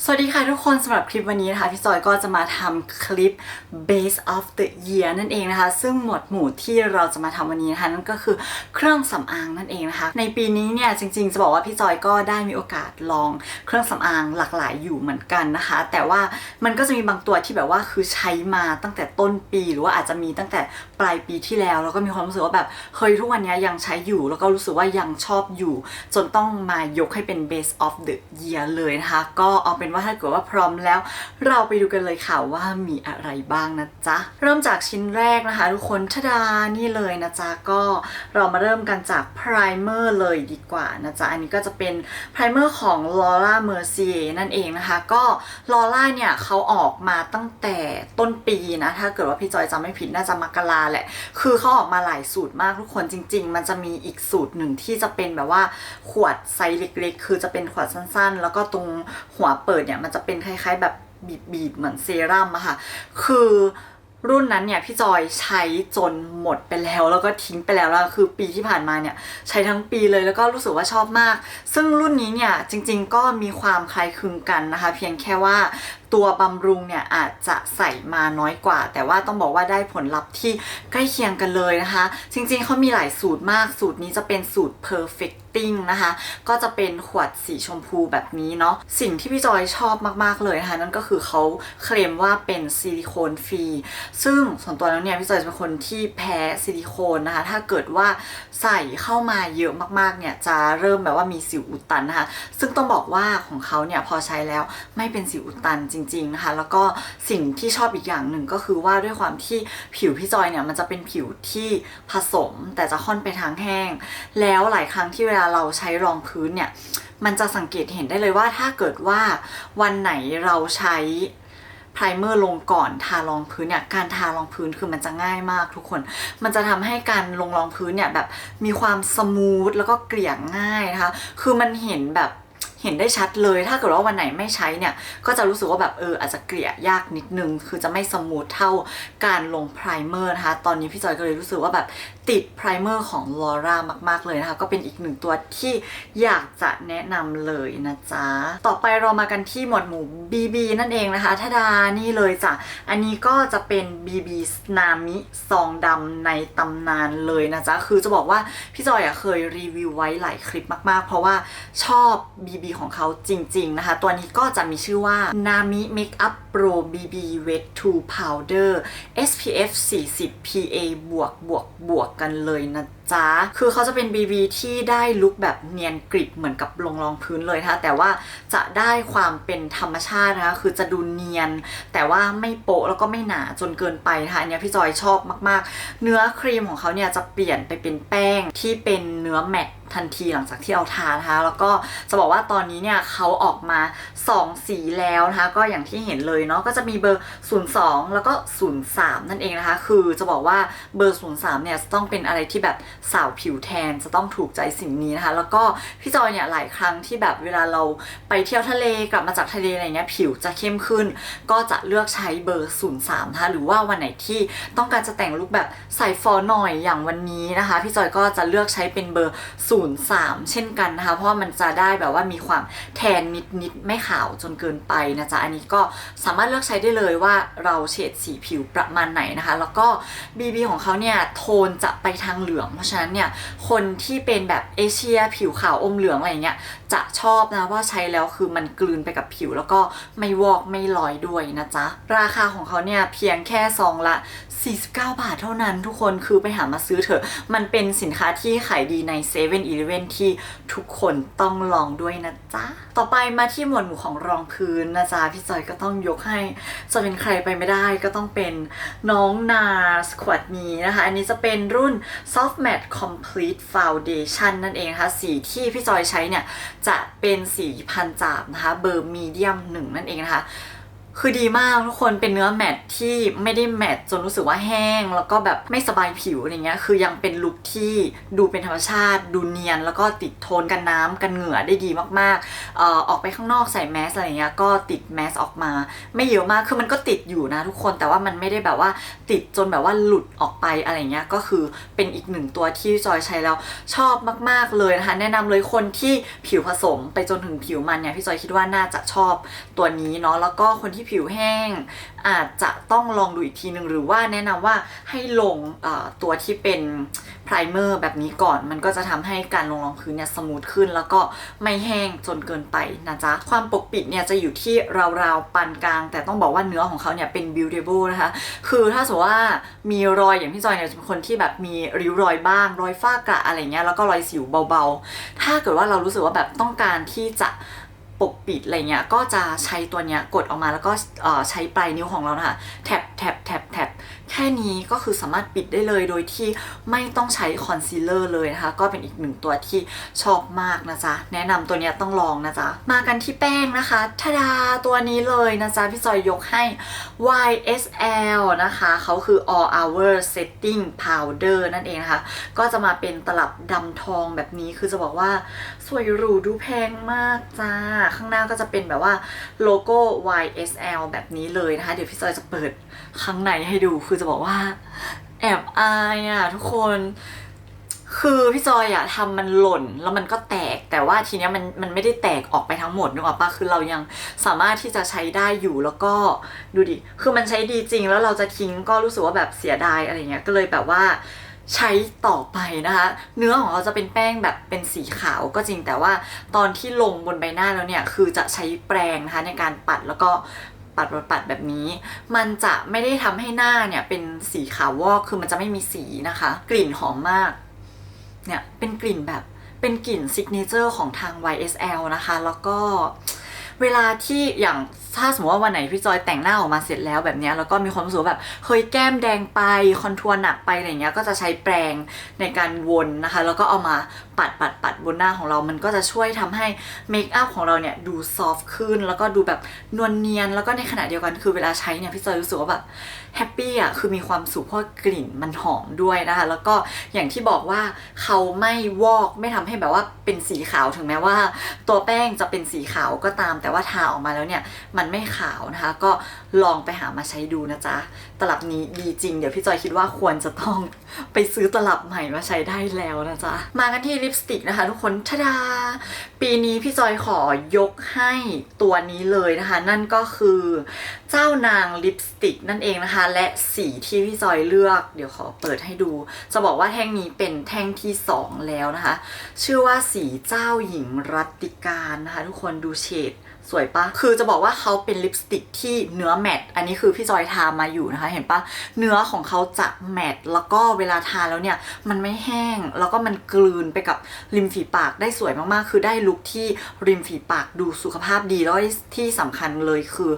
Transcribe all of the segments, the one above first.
สวัสดีค่ะทุกคนสำหรับคลิปวันนี้นะคะ พี่จอยก็จะมาทำคลิป base of the year นั่นเองนะคะ ซึ่งหมวดหมู่ที่เราจะมาทำวันนี้นะคะนั่นก็คือเครื่องสำอางนั่นเองนะคะ ในปีนี้เนี่ยจริงๆ จะบอกว่าพี่จอยก็ได้มีโอกาสลองเครื่องสำอางหลากหลายอยู่เหมือนกันนะคะ แต่ว่ามันก็จะมีบางตัวที่แบบว่าคือใช้มาตั้งแต่ต้นปี หรือว่าอาจจะมีตั้งแต่ปลายปีที่แล้ว แล้วก็มีความรู้สึกว่าแบบเฮ้ยทุกวันนี้ยังใช้อยู่ แล้วก็รู้สึกว่ายังชอบอยู่ จนต้องมายกให้เป็น base of the year เลยนะคะ ก็เอาเป็นว่าถ้าเกิดว่าพร้อมแล้ว เราไปดูกันเลยค่ะว่ามีอะไรบ้างนะจ๊ะ เริ่มจากชิ้นแรกนะคะ ทุกคนทดานี่เลยนะจ๊ะ ก็เรามาเริ่มกันจาก primer เลยดีกว่านะจ๊ะ อันนี้ก็จะเป็น primer ของ Laura Mercier นั่นเองนะคะ ก็ Laura เนี่ยเขาออกมาตั้งแต่ต้นปีนะ ถ้าเกิดว่าพี่จอยจำไม่ผิดน่าจะมกราแหละ คือเขาออกมาหลายสูตรมากทุกคนจริง ๆ มันจะมีอีกสูตรหนึ่งที่จะเป็นแบบว่าขวดไซส์เล็กๆ คือจะเป็นขวดสั้นๆ แล้วก็ตรงหัวเปิดเนี่ยมันจะเป็นคล้าย ๆ แบบบีบๆเหมือนเซรั่มอะค่ะ คือรุ่นนั้นเนี่ยพี่จอยใช้จนหมดไปแล้ว แล้วก็ทิ้งไปแล้วแล้วคือปีที่ผ่านมาเนี่ยใช้ทั้งปีเลยแล้วก็รู้สึกว่าชอบมาก ซึ่งรุ่นนี้เนี่ยจริงๆก็มีความคล้ายคลึงกันนะคะ เพียงแค่ว่า ตัวบำรุงเนี่ยอาจจะใส่มาน้อยกว่า แต่ว่าต้องบอกว่าได้ผลลัพธ์ที่ใกล้เคียงกันเลยนะคะ จริงๆเขามีหลายสูตรมากสูตรนี้จะเป็นสูตร perfecting นะคะก็จะเป็นขวดสีชมพูแบบนี้เนาะสิ่งที่พี่จอยชอบมากๆเลยนะคะนั่นก็คือเขาเคลมว่าเป็นซิลิโคนฟรีซึ่งส่วนตัวแล้วเนี่ยพี่จอยจะเป็นคนที่แพ้ซิลิโคนนะคะถ้าเกิดว่าใส่เข้ามาเยอะมากๆเนี่ยจะเริ่มแบบว่ามีสิวอุดตันนะคะซึ่งต้องบอกว่าของเขาเนี่ยพอใช้แล้วไม่เป็นสิวอุดตันจริงๆนะคะแล้วก็สิ่งที่ชอบอีกอย่างหนึ่งก็คือว่าด้วยความที่ผิวพี่จอยเนี่ยมันจะเป็นผิวที่ผสมแต่จะค่อนไปทางแห้ง แล้วหลายครั้งที่เวลาเราใช้รองพื้นเนี่ยมันจะสังเกตเห็นได้เลยว่าถ้าเกิดว่าวันไหนเราใช้ไพรเมอร์ลงก่อนทารองพื้นเนี่ยการทารองพื้นคือมันจะง่ายมากทุกคน มันจะทำให้การลงรองพื้นเนี่ยแบบมีความสมูทแล้วก็เกลี่ยง่ายนะคะ คือมันเห็นแบบ เห็นได้ชัดเลย ถ้าเกิดว่าวันไหนไม่ใช้เนี่ยก็จะรู้สึกว่าแบบเอออาจจะเกลี่ยยากนิดนึง คือจะไม่สมูทเท่าการลงไพรเมอร์นะคะ ตอนนี้พี่จอยก็เลยรู้สึกว่าแบบติดไพรเมอร์ของลอร่ามาก ๆ เลยนะคะ ก็เป็นอีกหนึ่งตัวที่อยากจะแนะนำเลยนะจ๊ะ ต่อไปเรามากันที่หมวดหมู่ BB นั่นเองนะคะทดานี่เลยจ้ะ อันนี้ก็จะเป็น BB นามิซองดำในตำนานเลยนะจ๊ะ คือจะบอกว่าพี่จอยอะเคยรีวิวไว้หลายคลิปมาก ๆ เพราะว่าชอบ BB ของเขาจริง ๆ นะคะ ตัวนี้ก็จะมีชื่อว่า Nami Makeup Pro BB Wet to Powder SPF 40 PA บวกบวกบวกกันเลยนะจ๊ะคือเขาจะเป็น BB ที่ได้ลุคแบบเนียนกริบเหมือนกับลงรองพื้นเลยนะคะแต่ว่าจะได้ความเป็นธรรมชาตินะคะคือจะดูเนียน แต่ว่าไม่โปะแล้วก็ไม่หนาจนเกินไปนะคะอันนี้พี่จอยชอบมากๆ เนื้อครีมของเขาเนี่ยจะเปลี่ยนไปเป็นแป้งที่เป็นเนื้อแมตทันทีหลังจากที่เอาทานะคะแล้วก็จะบอกว่าตอนนี้เนี่ยเขาออกมา 2 สีแล้วนะคะก็อย่างที่เห็นเลยเนาะก็จะมีเบอร์ 02 แล้วก็ 03 นั่นเองนะคะ คือจะบอกว่าเบอร์ 03 เนี่ยต้องเป็นอะไรที่แบบสาวผิวแทนจะต้องถูกใจสิ่งนี้นะคะ แล้วก็พี่จอยเนี่ยหลายครั้งที่แบบเวลาเราไปเที่ยวทะเลกลับมาจากทะเลอะไรเงี้ยผิวจะเข้มขึ้น ก็จะเลือกใช้เบอร์ 03นะคะหรือว่าวันไหนที่ต้องการจะแต่งลุคแบบใส่ฟอหน่อยอย่างวันนี้นะคะ พี่จอยก็จะเลือกใช้เป็นเบอร์ 03 เช่นกันนะคะ เพราะมันจะได้แบบว่ามีความแทนนิดๆไม่ขาวจนเกินไปนะจ๊ะอันนี้ก็สามารถเลือกใช้ได้เลยว่าเราเฉดสีผิวประมาณไหนนะคะ แล้วก็ BB ของเขาเนี่ยโทนจะไปทางเหลืองเพราะฉะนั้นเนี่ยคนที่เป็นแบบเอเชียผิวขาวอมเหลืองอะไรเงี้ยจะชอบนะว่าใช้แล้วคือมันกลืนไปกับผิวแล้วก็ไม่วอกไม่ลอยด้วยนะจ๊ะ ราคาของเขาเนี่ยเพียงแค่ซองละ49 บาทเท่านั้นทุกคนคือไปหามาซื้อเถอะ มันเป็นสินค้าที่ขายดีใน7 e เ e ่ e อที่ทุกคนต้องลองด้วยนะจ๊ะ ต่อไปมาที่หมวดหมู่ของรองพื้นนะจ๊ะ พี่จอยก็ต้องยกให้ จะเป็นใครไปไม่ได้ก็ต้องเป็นน้องนาสขวดนี้นะคะ อันนี้จะเป็นรุ่น Soft Matte Complete Foundation นั่นเองนะคะ สีที่พี่จอยใช้เนี่ย จะเป็นสีพันจาบนะคะ เบอร์มีเดียมหนึ่งนั่นเองนะคะ คือดีมากทุกคนเป็นเนื้อแมตต์ที่ไม่ได้แมตต์จนรู้สึกว่าแห้ง แล้วก็แบบไม่สบายผิวอะไรเงี้ยคือยังเป็นลุคที่ดูเป็นธรรมชาติ ดูเนียน แล้วก็ติดโทนกันน้ำกันเหงื่อได้ดีมากๆเอ่อออกไปข้างนอกใส่แมสอะไรเงี้ยก็ติดแมสออกมา ไม่เยอะมากคือมันก็ติดอยู่นะทุกคนแต่ว่ามันไม่ได้แบบว่าติดจนแบบว่าหลุดออกไปอะไรเงี้ยก็คือเป็นอีกหนึ่งตัวที่จอยใช้แล้วชอบมาก ๆเลยนะคะแนะนำเลยคนที่ผิวผสมไปจนถึงผิวมันเนี่ยพี่จอยคิดว่าน่าจะชอบตัวนี้เนาะแล้วก็คนที่ผิวแห้ง อาจจะต้องลองดูอีกทีหนึ่งหรือว่าแนะนำว่าให้ลงตัวที่เป็นไพรเมอร์แบบนี้ก่อน มันก็จะทำให้การลงรองพื้นเนี่ยสมูทขึ้น แล้วก็ไม่แห้งจนเกินไปนะจ๊ะ ความปกปิดเนี่ยจะอยู่ที่ราวๆปานกลาง แต่ต้องบอกว่าเนื้อของเขาเนี่ยเป็น buildable นะคะ คือถ้าสมมติว่ามีรอยอย่างพี่จอยเนี่ยจะเป็นคนที่แบบมีริ้วรอยบ้าง รอยฝ้ากระอะไรเงี้ยแล้วก็รอยสิวเบาๆ ถ้าเกิดว่าเรารู้สึกว่าแบบต้องการที่จะ ปกปิดอะไรเงี้ยก็จะใช้ตัวเนี้ยกดออกมาแล้วก็เอ่อใช้ปลายนิ้วของเรานะคะแท็บแท็บแท็บแท็บ แค่นี้ก็คือสามารถปิดได้เลยโดยที่ไม่ต้องใช้คอนซีลเลอร์เลยนะคะ ก็เป็นอีกหนึ่งตัวที่ชอบมากนะจ๊ะ แนะนำตัวเนี้ยต้องลองนะจ๊ะ มากันที่แป้งนะคะทาดาตัวนี้เลยนะจ๊ะ พี่จอยยกให้ YSL นะคะเขาคือ All Hour Setting Powder นั่นเองนะคะ ก็จะมาเป็นตลับดำทองแบบนี้คือจะบอกว่าสวยหรูดูแพงมากจ้า ข้างหน้าก็จะเป็นแบบว่าโลโก้ YSL แบบนี้เลยนะคะ เดี๋ยวพี่จอยจะเปิดข้างในให้ดูคือจะบอกว่า แอบอายอะทุกคน คือพี่จอยอะทำมันหล่นแล้วมันก็แตกแต่ว่าทีเนี้ยมันมันไม่ได้แตกออกไปทั้งหมดนึกออกปะคือเรายังสามารถที่จะใช้ได้อยู่แล้วก็ดูดิคือมันใช้ดีจริงแล้วเราจะทิ้งก็รู้สึกว่าแบบเสียดายอะไรเงี้ยก็เลยแบบว่าใช้ต่อไปนะคะ เนื้อของเราจะเป็นแป้งแบบเป็นสีขาวก็จริงแต่ว่าตอนที่ลงบนใบหน้าแล้วเนี่ย คือจะใช้แปรงนะคะในการปัดแล้วก็ ปัดปัดปัดแบบนี้ มันจะไม่ได้ทำให้หน้าเนี่ยเป็นสีขาววอกคือมันจะไม่มีสีนะคะ กลิ่นหอมมาก เนี่ยเป็นกลิ่นแบบเป็นกลิ่นซิกเนเจอร์ของทาง YSL นะคะ แล้วก็เวลาที่อย่าง ถ้าสมมติว่าวันไหนพี่จอยแต่งหน้าออกมาเสร็จแล้วแบบนี้แล้วก็มีความรู้สึกแบบเฮ้ยแก้มแดงไปคอนทัวร์หนักไปอะไรเงี้ยก็จะใช้แปรงในการวนนะคะ แล้วก็เอามาปัดปัดปัดบนหน้าของเรามันก็จะช่วยทำให้เมคอัพของเราเนี่ยดูซอฟต์ขึ้น แล้วก็ดูแบบนวลเนียน แล้วก็ในขณะเดียวกันคือเวลาใช้เนี่ยพี่จอยรู้สึกว่าแบบแฮปปี้อะคือมีความสุขเพราะกลิ่นมันหอมด้วยนะคะ แล้วก็อย่างที่บอกว่าเขาไม่วอกไม่ทำให้แบบว่าเป็นสีขาวถึงแม้ว่า ตัวแป้งจะเป็นสีขาวก็ตาม แต่ว่าทาออกมาแล้วเนี่ยมันไม่ขาวนะคะ ก็ลองไปหามาใช้ดูนะจ๊ะ ตลับนี้ดีจริง เดี๋ยวพี่จอยคิดว่าควรจะต้องไปซื้อตลับใหม่มาใช้ได้แล้วนะจ๊ะ มากันที่ลิปสติกนะคะ ทุกคนทะดา ปีนี้พี่จอยขอยกให้ตัวนี้เลยนะคะ นั่นก็คือเจ้านางลิปสติกนั่นเองนะคะ และสีที่พี่จอยเลือก เดี๋ยวขอเปิดให้ดู จะบอกว่าแท่งนี้เป็นแท่งที่ 2 แล้วนะคะ ชื่อว่าสีเจ้าหญิงรัตติการนะคะ ทุกคนดูเฉด สวยปะคือจะบอกว่าเขาเป็นลิปสติกที่เนื้อแมตต์อันนี้คือพี่จอยทามาอยู่นะคะ เห็นปะเนื้อของเขาจะแมตต์แล้วก็เวลาทาแล้วเนี่ย มันไม่แห้งแล้วก็มันกลืนไปกับริมฝีปากได้สวยมากๆ คือได้ลุคที่ริมฝีปากดูสุขภาพดีแล้วที่สำคัญเลยคือ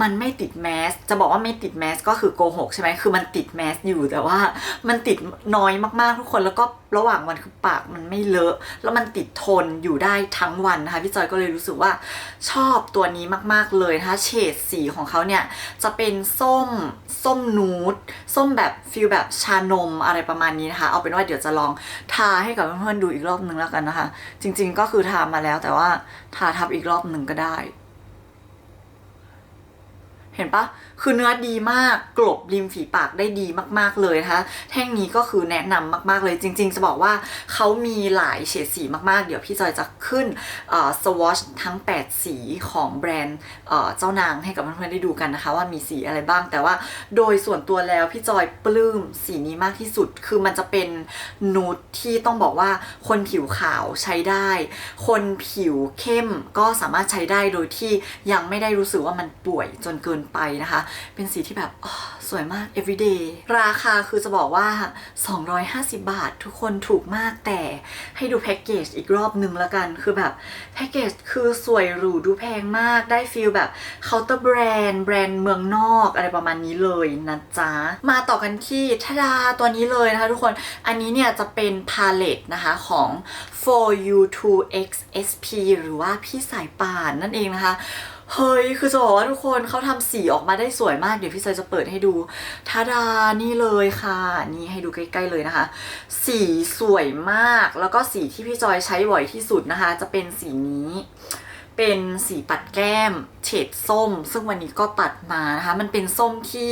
มันไม่ติดแมส จะบอกว่าไม่ติดแมสก็คือโกหกใช่ไหมคือมันติดแมสอยู่แต่ว่า มันติดน้อยมากๆทุกคนแล้วก็ระหว่างวันคือปากมันไม่เลอะ แล้วมันติดทนอยู่ได้ทั้งวันนะคะพี่จอยก็เลยรู้สึกว่าชอบตัวนี้มากๆเลยนะคะเฉดสีของเขาเนี่ยจะเป็นส้มส้มนูดส้มแบบฟิลแบบชานมอะไรประมาณนี้นะคะ เอาเป็นว่าเดี๋ยวจะลองทาให้กับเพื่อนๆดูอีกรอบนึงแล้วกันนะคะ จริง ๆ ก็คือทามาแล้วแต่ว่าทาทับอีกรอบหนึ่งก็ได้ เห็นปะ คือเนื้อดีมากกลบริมฝีปากได้ดีมากๆเลยนะคะแท่งนี้ก็คือแนะนำมากๆเลยจริง ๆ จะบอกว่าเขามีหลายเฉดสีมากๆ เดี๋ยวพี่จอยจะขึ้นสวอชทั้ง 8 สีของแบรนด์เอ่อเจ้านางให้กับเพื่อนๆได้ดูกันนะคะ ว่ามีสีอะไรบ้าง แต่ว่าโดยส่วนตัวแล้วพี่จอยปลื้มสีนี้มากที่สุด คือมันจะเป็นนูดที่ต้องบอกว่าคนผิวขาวใช้ได้ คนผิวเข้มก็สามารถใช้ได้โดยที่ยังไม่ได้รู้สึกว่ามันป่วยจนเกินไปนะคะเป็นสีที่แบบสวยมาก everyday ราคาคือจะบอกว่า 250 บาท ทุกคนถูกมากแต่ให้ดูแพ็กเกจอีกรอบนึงแล้วกัน คือแบบแพ็กเกจคือสวยหรูดูแพงมากได้ฟีลแบบเคาน์เตอร์แบรนด์แบรนด์เมืองนอกอะไรประมาณนี้เลยนะจ๊ะ มาต่อกันที่ทาดาตัวนี้เลยนะคะทุกคนอันนี้เนี่ยจะเป็นพาเลตนะคะของ for you 2 x sp หรือว่าพี่สายป่านนั่นเองนะคะ เฮ้ย คือจะบอกว่าทุกคนเขาทำสีออกมาได้สวยมาก เดี๋ยวพี่จอยจะเปิดให้ดูทาดา นี่เลยค่ะ นี่ให้ดูใกล้ๆเลยนะคะ สีสวยมาก แล้วก็สีที่พี่จอยใช้บ่อยที่สุดนะคะ จะเป็นสีนี้ เป็นสีปัดแก้ม เฉดส้ม ซึ่งวันนี้ก็ปัดมานะคะ มันเป็นส้มที่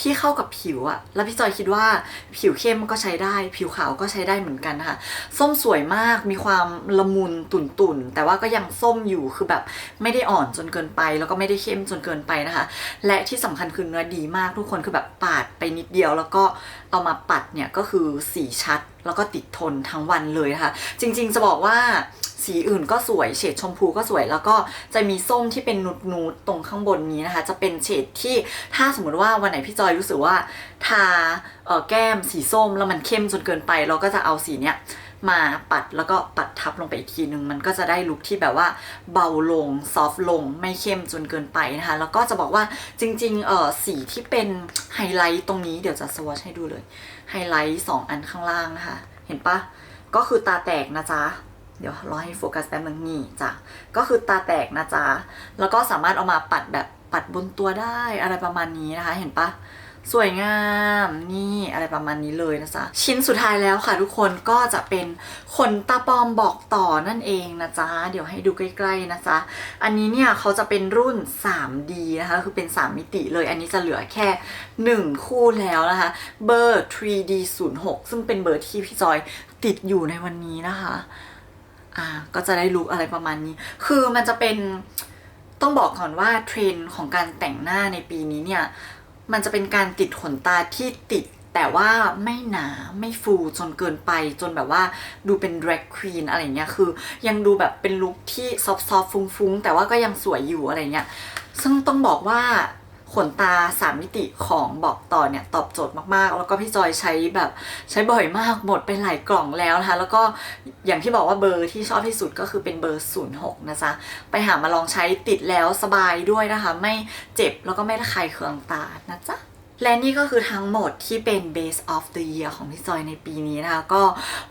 ที่เข้ากับผิวอะแล้วพี่จอยคิดว่าผิวเข้มก็ใช้ได้ ผิวขาวก็ใช้ได้เหมือนกันนะคะ ส้มสวยมาก มีความละมุนตุ่นๆแต่ว่าก็ยังส้มอยู่ คือแบบไม่ได้อ่อนจนเกินไป แล้วก็ไม่ได้เข้มจนเกินไปนะคะ และที่สำคัญคือเนื้อดีมากทุกคน คือแบบปาดไปนิดเดียว แล้วก็เอามาปัดเนี่ยก็คือสีชัด แล้วก็ติดทนทั้งวันเลยนะคะ จริง ๆ จะบอกว่า สีอื่นก็สวยเฉดชมพูก็สวย แล้วก็จะมีส้มที่เป็นนูดนูดตรงข้างบนนี้นะคะ จะเป็นเฉดที่ถ้าสมมติว่าวันไหนพี่จอยรู้สึกว่าทาเอ่อแก้มสีส้มแล้วมันเข้มจนเกินไป เราก็จะเอาสีเนี้ยมาปัดแล้วก็ปัดทับลงไปอีกทีนึง มันก็จะได้ลุคที่แบบว่าเบาลง ซอฟลงไม่เข้มจนเกินไปนะคะ แล้วก็จะบอกว่าจริงๆเออสีที่เป็นไฮไลท์ตรงนี้เดี๋ยวจะสวอชให้ดูเลยไฮไลท์สองอันข้างล่างนะคะ เห็นปะก็คือตาแตกนะจ๊ะ เดี๋ยวรอให้โฟกัสแป๊บนึงนี่จ้ะก็คือตาแตกนะจ๊ะแล้วก็สามารถเอามาปัดแบบปัดบนตัวได้อะไรประมาณนี้นะคะ เห็นปะสวยงามนี่อะไรประมาณนี้เลยนะจ๊ะชิ้นสุดท้ายแล้วค่ะ ทุกคนก็จะเป็นขนตาปลอมบอกต่อนั่นเองนะจ๊ะเดี๋ยวให้ดูใกล้ๆนะจ๊ะอันนี้เนี่ยเขาจะเป็นรุ่น 3D นะคะคือเป็น 3 มิติเลย อันนี้จะเหลือแค่ 1 คู่แล้วนะคะเบอร์ 3D 0 6 ซึ่งเป็นเบอร์ที่พี่จอยติดอยู่ในวันนี้นะคะ อ่าก็จะได้ลุกอะไรประมาณนี้ คือมันจะเป็นต้องบอกก่อนว่าเทรนด์ของการแต่งหน้าในปีนี้เนี่ย มันจะเป็นการติดขนตาที่ติดแต่ว่าไม่หนาไม่ฟูจนเกินไปจนแบบว่าดูเป็น drag queen อะไรเงี้ยคือ ยังดูแบบเป็นลุคที่ซอฟต์ๆฟุ้งๆ แต่ว่าก็ยังสวยอยู่อะไรเงี้ยซึ่งต้องบอกว่า ขนตาสามมิติของบอกต่อเนี่ยตอบโจทย์มากๆ แล้วก็พี่จอยใช้แบบใช้บ่อยมากหมดไปหลายกล่องแล้วนะคะแล้วก็อย่างที่บอกว่าเบอร์ที่ชอบที่สุดก็คือเป็นเบอร์ 06 นะจ๊ะ ไปหามาลองใช้ติดแล้วสบายด้วยนะคะ ไม่เจ็บแล้วก็ไม่ระคายเคืองตานะจ๊ะ และนี่ก็คือทั้งหมดที่เป็น Base of the Year ของพี่จอยในปีนี้นะคะ ก็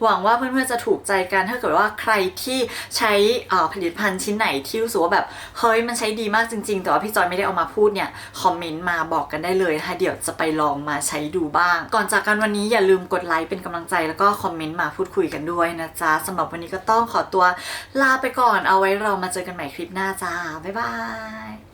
หวังว่าเพื่อนๆจะถูกใจกัน ถ้าเกิดว่าใครที่ใช้อ่อผลิตภัณฑ์ชิ้นไหนที่รู้สึกว่าแบบเฮ้ยมันใช้ดีมากจริง ๆ แต่ว่าพี่จอยไม่ได้เอามาพูดเนี่ย คอมเมนต์มาบอกกันได้เลยนะคะเดี๋ยวจะไปลองมาใช้ดูบ้าง ก่อนจากกันวันนี้อย่าลืมกดไลค์เป็นกำลังใจแล้วก็คอมเมนต์มาพูดคุยกันด้วยนะจ๊ะสำหรับวันนี้ก็ต้องขอตัวลาไปก่อนเอาไว้เรามาเจอกันใหม่คลิปหน้าจ้าบ๊ายบาย